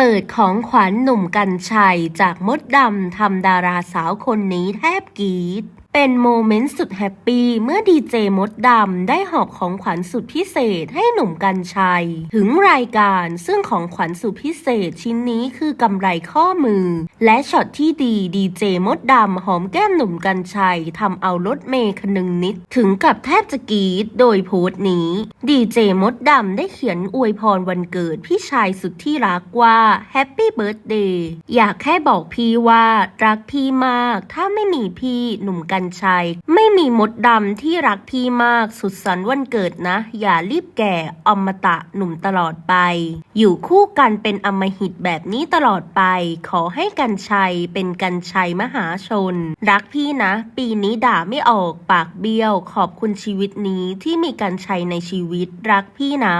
เปิดของขวัญหนุ่มกัญชัยจากมดดำทำดาราสาวคนนี้แทบกีด เป็นโมเมนต์สุดแฮปปี้เมื่อดีเจมดดำได้หอบของขวัญสุดพิเศษให้หนุ่มกัญชัย ถึงรายการซึ่งของขวัญสุดพิเศษชิ้นนี้คือกำไรข้อมือ และช็อตที่ดีดีเจมดดำหอมแก้มหนุ่มกัญชัยทำเอารถเมย์คนึงนิด ถึงกับแทบจะกรีดโดยโพสต์นี้ดีเจมดดำได้เขียนอวยพรวันเกิดพี่ชายสุดที่รักว่าแฮปปี้เบิร์ a เดย์อยากแค่บอกพี่ว่ารักพี่มาก ถ้าไม่มีพี่หนุ่มกัญชัย ไม่มีมดดำที่รักพี่มากสุดสันวันเกิดนะ อย่ารีบแก่อมตะหนุ่มตลอดไป อยู่คู่กันเป็นอมหิตแบบนี้ตลอดไป ขอให้กัญชัยเป็นกัญชัยมหาชน รักพี่นะ ปีนี้ด่าไม่ออกปากเบี้ยว ขอบคุณชีวิตนี้ที่มีกัญชัยในชีวิตรักพี่นะ